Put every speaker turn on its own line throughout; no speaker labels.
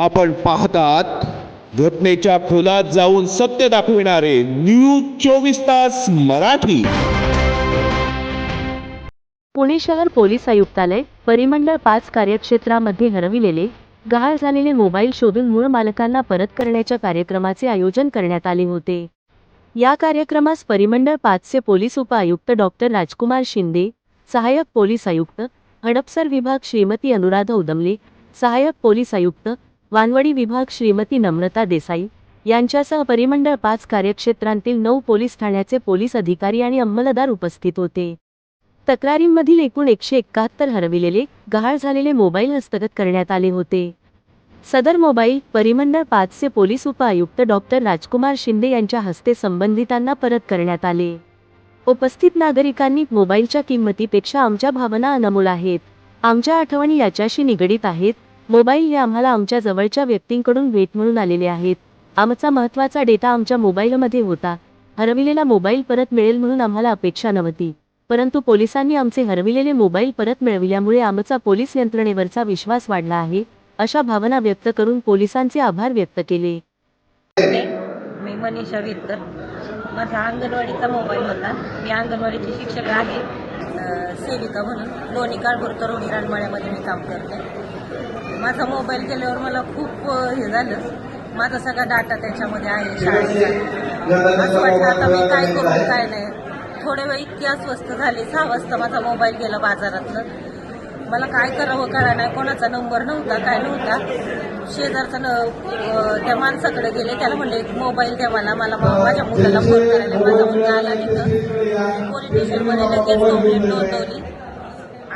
आपण पाहतात घटनेच्या खोलात जाऊन सत्य दाखविणारे न्यूज चोवीस तास मराठी.
पुणे शहर पोलीस आयुक्तालय परिमंडळ पाच कार्यक्षेत्रामध्ये हरविलेले गहाळ झालेले मोबाईल शोधून मूळ मालकांना परत करण्याच्या कार्यक्रमाचे आयोजन करण्यात आले होते. या कार्यक्रमास परिमंडळ पाचचे पोलीस उपआयुक्त डॉक्टर राजकुमार शिंदे सहाय्यक पोलीस आयुक्त हडपसर विभाग श्रीमती अनुराधा उदमले सहाय्यक पोलीस आयुक्त वानवडी विभाग श्रीमती नम्रता देसाई यांच्यासह परिमंडळ पाच कार्यक्षेत्रांतील नऊ पोलीस ठाण्याचे पोलीस अधिकारी आणि अंमलदार उपस्थित होते. तक्रारींमधील एकूण एकशे एकाहत्तर हरविलेले गहाळ झालेले मोबाईल हस्तगत करण्यात आले होते. सदर मोबाईल परिमंडळ पाचचे पोलीस उपायुक्त डॉक्टर राजकुमार शिंदे यांच्या हस्ते संबंधितांना परत करण्यात आले. उपस्थित नागरिकांनी मोबाईलच्या किंमतीपेक्षा आमच्या भावना अनमोल आहेत. आमच्या आठवणी याच्याशी निगडीत आहेत. मोबाईल हे आम्हाला आमच्या जवळच्या व्यक्तींकडून भेट म्हणून आलेले आहेत. आमचा महत्त्वाचा डेटा आमच्या मोबाईलमध्ये होता. हरविलेला मोबाईल परत मिळेल म्हणून आम्हाला अपेक्षा नव्हती. परंतु पोलिसांनी आमचे हरविलेले मोबाईल परत मिळविल्यामुळे आमचा पोलीस यंत्रणेवरचा विश्वास वाढला आहे अशा भावना व्यक्त करून पोलिसांचे आभार व्यक्त केले.
मी मनीषा विरकर माझा अंगणवाडीचा मोबाईल होता. मी अंगणवाडीची शिक्षक आहे. सेविका म्हणून. लोणी काळभोर तरुणी मी काम करते. माझा मोबाईल गेल्यावर मला खूप हे झालं. माझा सगळा डाटा त्याच्यामध्ये आहे शाळेचा असं वाटलं आता मी काय करू काय नाही. थोड्या वेळ इतकी अस्वस्थ झाली सहा वाजता माझा मोबाईल गेला बाजारातलं मला काय करावं कळा नाही. कोणाचा नंबर नव्हता काय नव्हता. शेजारचा न त्या माणसाकडे गेले. त्याला म्हणले एक मोबाईल द्या मला. मला माझ्या मुलाला फोन करायला. माझा मुलगा आला तिथं. पोलीस स्टेशनमध्ये लगेच कंप्लेंट नोंदवली.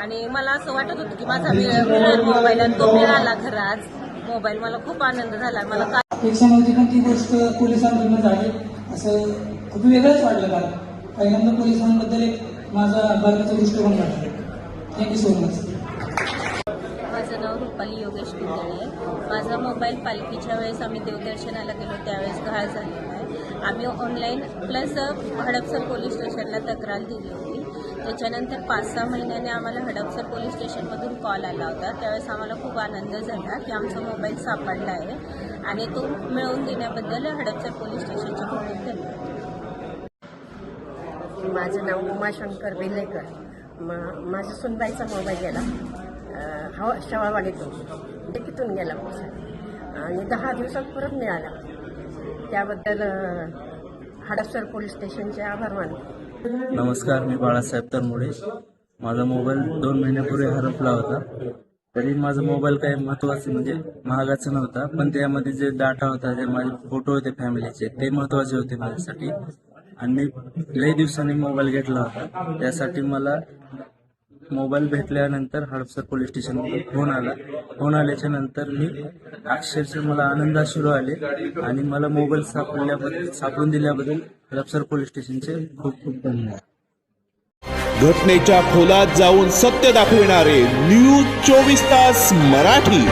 आणि मला असं वाटत होतं की माझा मिळ- मिळेल मोबाईल आणि तो मिळाला खरं आज मोबाईल मला खूप आनंद झाला. मला काय
अपेक्षा नव्हती पण ती गोष्ट पोलिसांकडून झाली. असं खूप वेगळंच वाटलं मला पहिल्यांदा पोलिसांबद्दल एक माझा आभाराचा दृष्टिकोन वाटला. थँक्यू सो मच
माझं नाव रुपाली योगेश आहे माझा मोबाईल पालखीच्या वेळेस आम्ही देवदर्शनाला गेलो. त्यावेळेस गहाळ झालेला आहे. आम्ही ऑनलाईन प्लस हडपसर पोलीस स्टेशनला तक्रार दिली होती. त्याच्यानंतर पाच सहा महिन्याने आम्हाला हडपसर पोलीस स्टेशनमधून कॉल आला होता. त्यावेळेस आम्हाला खूप आनंद झाला की आमचा मोबाईल सापडला आहे आणि तो मिळवून देण्याबद्दल हडपसर पोलीस स्टेशनचे खूप धन्यवाद.
माझं नाव उमाशंकर बेलेकर मा माझ्या सुनबाईचा मोबाईल गेला. हवा शवावाडीतून. डिकीतून गेला आणि दहा दिवसात परत मिळाला. त्याबद्दल हडपसर पोलीस स्टेशनचे आभार मानतो.
नमस्कार मी बाळासाहेब तरमुळे माझा मोबाईल दोन महिन्यापूर्वी हरपला होता. तरी माझा मोबाईल काही महत्वाचं म्हणजे महागाचा नव्हता पण त्यामध्ये जे डाटा होता जे माझे फोटो होते फॅमिलीचे ते महत्त्वाचे होते माझ्यासाठी. आणि मी लई दिवसांनी मोबाईल घेतला होता. त्यासाठी मला मोबाईल भेटल्यानंतर हडपसर पोलीस स्टेशन फोन आला. फोन आल्याच्यानंतर मी अक्षरशः मला आनंदाश्रू आले आणि मला मोबाईल सापडल्याबद्दल सापडून दिल्याबद्दल हडपसर पोलीस स्टेशनचे खूप खूप धन्यवाद.
घटनेच्या खोलात जाऊन सत्य दाखविणारे न्यूज चोवीस तास मराठी.